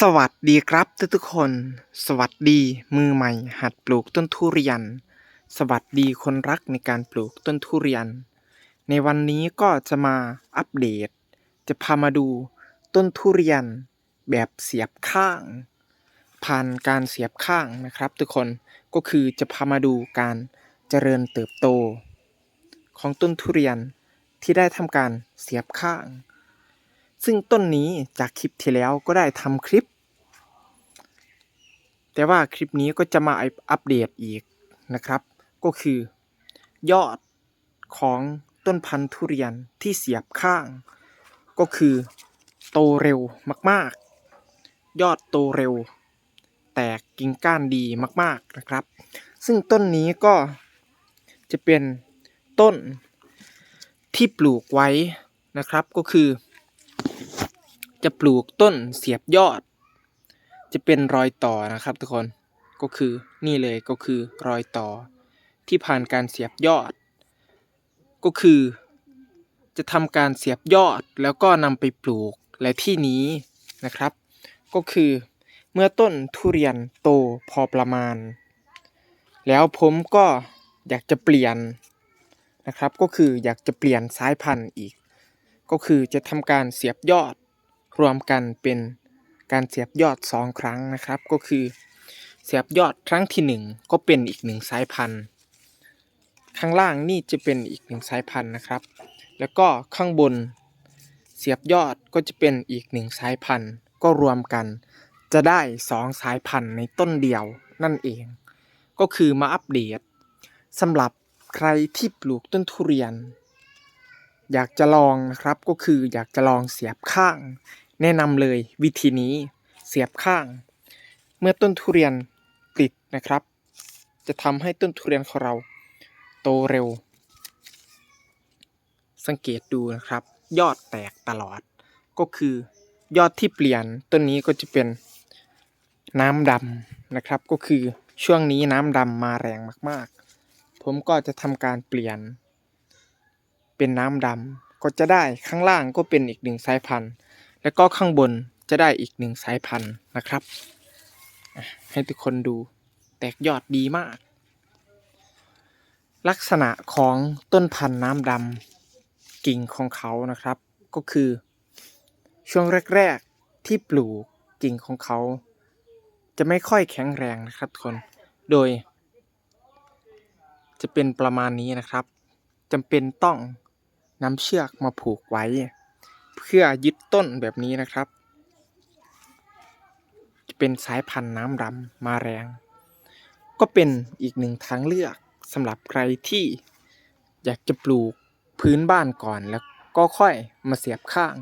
สวัสดีครับทุกทุกคน สวัสดีมือใหม่หัดปลูกต้นทุเรียน สวัสดีคนรักในการปลูกต้นทุเรียน ในวันนี้ก็จะมาอัปเดต จะพามาดูต้นทุเรียนแบบเสียบข้าง ผ่านการเสียบข้างนะครับ ทุกคนก็คือจะพามาดูการเจริญเติบโต ของต้นทุเรียนที่ได้ทำการเสียบข้าง ซึ่งต้นนี้จากคลิปที่แล้วก็ได้ทำคลิป แต่ว่าคลิปนี้ก็จะมาอัปเดตอีกนะครับ ก็คือยอดของต้นพันธุ์ทุเรียนที่เสียบข้าง ก็คือโตเร็วมาก ๆ ยอดโตเร็ว แตกกิ่งก้านดีมาก ๆนะครับ ซึ่งต้นนี้ก็จะเป็นต้นที่ปลูกไว้นะครับก็คือ จะปลูกต้นเสียบยอด จะเป็นรอยต่อนะครับทุกคนก็คือนี่เลยก็คือรอยต่อ ที่ผ่านการเสียบยอด ก็คือ จะทำการเสียบยอดแล้วก็นำไปปลูกและที่นี้นะครับ ก็คือเมื่อต้นทุเรียนโตพอประมาณ แล้วผมก็อยากจะเปลี่ยนนะครับ ก็คืออยากจะเปลี่ยนสายพันธุ์อีก ก็คือจะทำการเสียบยอด รวมกันเป็นการเสียบยอดสองครั้งนะครับ ก็คือเสียบยอดครั้งที่หนึ่งก็เป็นอีกหนึ่งสายพันธุ์ ข้างล่างนี่จะเป็นอีกหนึ่งสายพันธุ์นะครับ แล้วก็ข้างบนเสียบยอดก็จะเป็นอีกหนึ่งสายพันธุ์ ก็รวมกัน จะได้สองสายพันธุ์ในต้นเดียวนั่นเอง ก็คือมาอัปเดตสำหรับใครที่ปลูกต้นทุเรียน อยากจะลองนะครับก็คืออยากจะลองเสียบข้าง แนะนำเลยวิธีนี้เสียบข้าง เมื่อต้นทุเรียนติดนะครับ จะทำให้ต้นทุเรียนของเราโตเร็ว สังเกตดูนะครับ ยอดแตกตลอด ก็คือยอดที่เปลี่ยนต้นนี้ก็จะเป็นน้ำดำนะครับ ก็คือช่วงนี้น้ำดำมาแรงมากๆ ผมก็จะทำการเปลี่ยน เป็นน้ำดำก็จะได้ข้างล่างก็เป็นอีกหนึ่งสายพันธุ์ แล้วก็ข้างบนจะได้อีกหนึ่งสายพันธุ์นะครับ ให้ทุกคนดูแตกยอดดีมาก ลักษณะของต้นพันธุ์น้ำดำกิ่งของเขานะครับ ก็คือ ช่วงแรก ๆ ที่ปลูกกิ่งของเขา จะไม่ค่อยแข็งแรงนะครับทุกคน โดย จะเป็นประมาณนี้นะครับจำเป็นต้องนำเชือกมาผูกไว้ พื่อยึดต้นแบบนี้นะครับ จะเป็นสายพันธุ์น้ำดำมาแรง ก็เป็นอีกหนึ่งทางเลือกสำหรับใครที่อยากจะปลูกพื้นบ้านก่อนแล้วก็ค่อยมาเสียบข้าง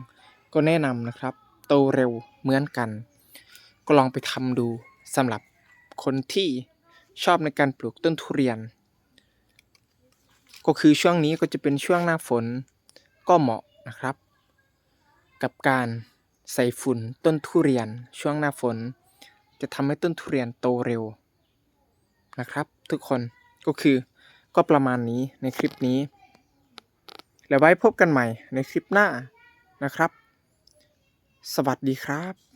ก็แนะนำนะครับ โตเร็วเหมือนกัน ก็ลองไปทำดูสำหรับคนที่ชอบในการปลูกต้นทุเรียน ก็คือช่วงนี้ก็จะเป็นช่วงหน้าฝนก็เหมาะนะครับ กับการใส่ฝุ่นต้นทุเรียนช่วงหน้าฝน จะทำให้ต้นทุเรียนโตเร็วนะครับ ทุกคนก็คือก็ประมาณนี้ในคลิปนี้ แล้วไว้พบกันใหม่ในคลิปหน้านะครับ สวัสดีครับ